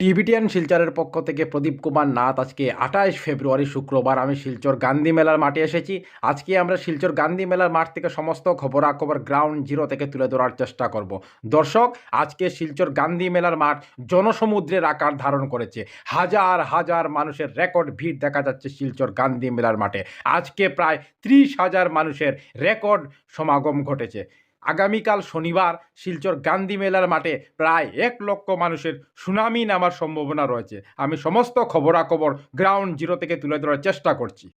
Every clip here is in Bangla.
টিবিটিয়ান শিলচরের পক্ষ থেকে প্রদীপ কুমার নাথ আজকে আঠাশ ফেব্রুয়ারি শুক্রবার। আমি শিলচর গান্ধী মেলার মাঠে এসেছি। আজকে আমরা শিলচর গান্ধী মেলার মাঠ থেকে সমস্ত খবরাখবর গ্রাউন্ড জিরো থেকে তুলে ধরার চেষ্টা করব। দর্শক, আজকে শিলচর গান্ধী মেলার মাঠ জনসমুদ্রের আকার ধারণ করেছে। হাজার হাজার মানুষের রেকর্ড ভিড় দেখা যাচ্ছে শিলচর গান্ধী মেলার মাঠে। আজকে প্রায় ত্রিশ হাজার মানুষের রেকর্ড সমাগম ঘটেছে। আগামীকাল শনিবার শিলচর গান্ধী মেলার মাঠে প্রায় এক লক্ষ মানুষের সুনামি নামার সম্ভাবনা রয়েছে। আমি সমস্ত খবরাখবর গ্রাউন্ড জিরো থেকে তুলে ধরার চেষ্টা করছি।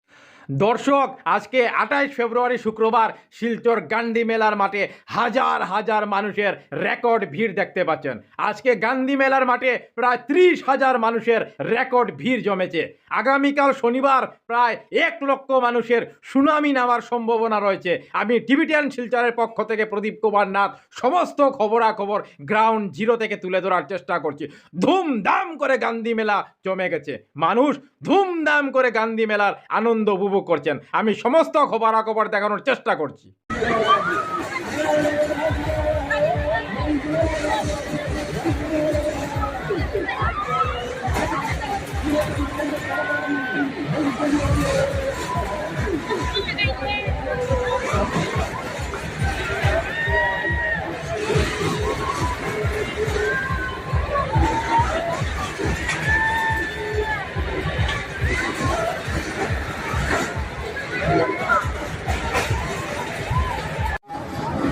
দর্শক, আজকে আঠাইশ ফেব্রুয়ারি শুক্রবার শিলচর গান্ধী মেলার মাঠে হাজার হাজার মানুষের রেকর্ড ভিড় দেখতে পাচ্ছেন। আজকে গান্ধী মেলার মাঠে প্রায় ত্রিশ হাজার মানুষের রেকর্ড ভিড় জমেছে। আগামীকাল শনিবার প্রায় এক লক্ষ মানুষের সুনামি নামার সম্ভাবনা রয়েছে। আমি টিভিটিয়ান শিলচরের পক্ষ থেকে প্রদীপ কুমার নাথ সমস্ত খবরাখবর গ্রাউন্ড জিরো থেকে তুলে ধরার চেষ্টা করছি। ধুমধাম করে গান্ধী মেলা জমে গেছে। মানুষ ধুমধাম করে গান্ধী মেলার আনন্দ উপভোগ করছেন। আমি সমস্ত খবরাখবর দেখানোর চেষ্টা করছি।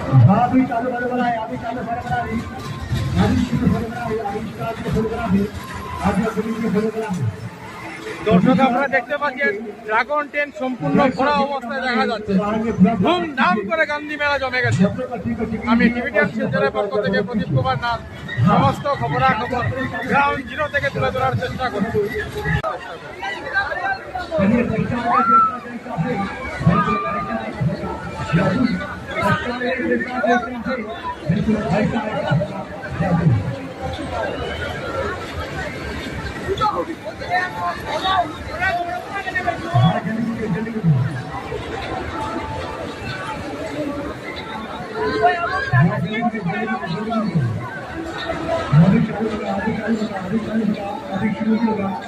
अभी चालू होने वाला है अभी चालू होने वाला है अभी शुरू होने वाला है अभी स्टार्ट होने वाला है अभी अभी होने वाला है দর্শক আপনারা দেখতে পাচ্ছেন ড্রাগন ট্রেন সম্পূর্ণ ভরা অবস্থায় দেখা যাচ্ছে ধুমধাম করে গান্ধী মেলা জমে গেছে আমি টিভিটিয়ান শিলচরের পক্ষ থেকে প্রদীপ কুমার নাথ সমস্ত খবরাখবর গ্রাউন্ড জিরো থেকে তুলে ধরার চেষ্টা করছি अभी चालू होगा अभी चालू होगा अभी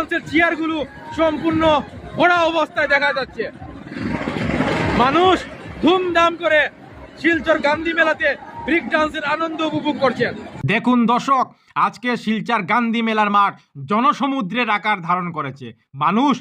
ডান্সের চেয়ারগুলো সম্পূর্ণ ভরা অবস্থায় দেখা যাচ্ছে। মানুষ ধুমধাম করে শিলচর গান্ধী মেলাতে ব্রিক ডান্সের আনন্দ উপভোগ করছেন দেখুন দর্শক, আজকে শিলচার গান্ধী মেলার মাঠ জনসমুদ্রের আকার ধারণ করেছে। মানুষ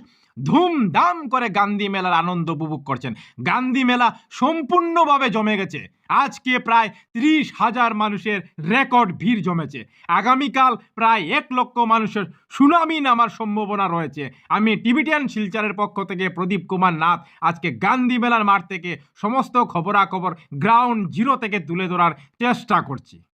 ধুমধাম করে গান্ধী মেলার আনন্দ উপভোগ করছেন। গান্ধী মেলা সম্পূর্ণভাবে জমে গেছে। আজকে প্রায় ত্রিশ হাজার মানুষের রেকর্ড ভিড় জমেছে। আগামীকাল প্রায় এক লক্ষ মানুষের সুনামি নামার সম্ভাবনা রয়েছে। আমি টিভিটিয়ান শিলচারের পক্ষ থেকে প্রদীপ কুমার নাথ আজকে গান্ধী মেলার মাঠ থেকে সমস্ত খবরাখবর গ্রাউন্ড জিরো থেকে তুলে ধরার চেষ্টা করছি।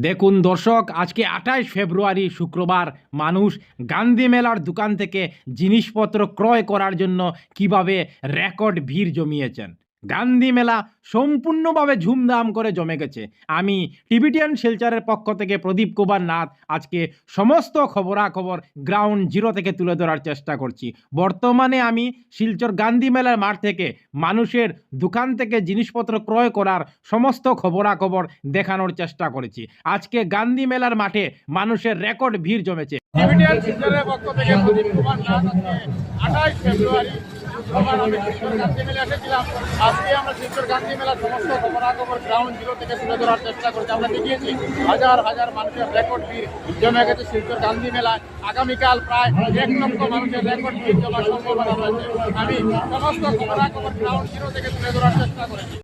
দেখুন দর্শক, আজকে আঠাশ ফেব্রুয়ারি শুক্রবার মানুষ গান্ধী মেলার দোকান থেকে জিনিসপত্র ক্রয় করার জন্য কীভাবে রেকর্ড ভিড় জমিয়েছেন। গান্ধী মেলা সম্পূর্ণভাবে ঝুমধাম করে জমে গেছে। আমি টিবিটিয়ান শিলচারের পক্ষ থেকে প্রদীপ কুমার নাথ আজকে সমস্ত খবরাখবর গ্রাউন্ড জিরো থেকে তুলে ধরার চেষ্টা করছি। বর্তমানে আমি শিলচর গান্ধী মেলার মাঠ থেকে মানুষের দোকান থেকে জিনিসপত্র ক্রয় করার সমস্ত খবরাখবর দেখানোর চেষ্টা করেছি। আজকে গান্ধী মেলার মাঠে মানুষের রেকর্ড ভিড় জমেছে। টিভিটিয়ান শিলচরের পক্ষ থেকে প্রদীপ কুমার নাথ আঠাশ ফেব্রুয়ারি আজকে আমরা শিলচর গান্ধী মেলার সমস্ত খবরাখবর গ্রাউন্ড জিরো থেকে তুলে ধরার চেষ্টা করছি আমরা দেখিয়েছি হাজার হাজার মানুষের রেকর্ড ভিড় জমে গেছে শিলচর গান্ধী মেলায় আগামীকাল প্রায় এক লক্ষ মানুষের রেকর্ড ভিড় জমার সম্ভাবনা রয়েছে আমি সমস্ত খবরাখবর গ্রাউন্ড জিরো থেকে তুলে ধরার চেষ্টা করেছি।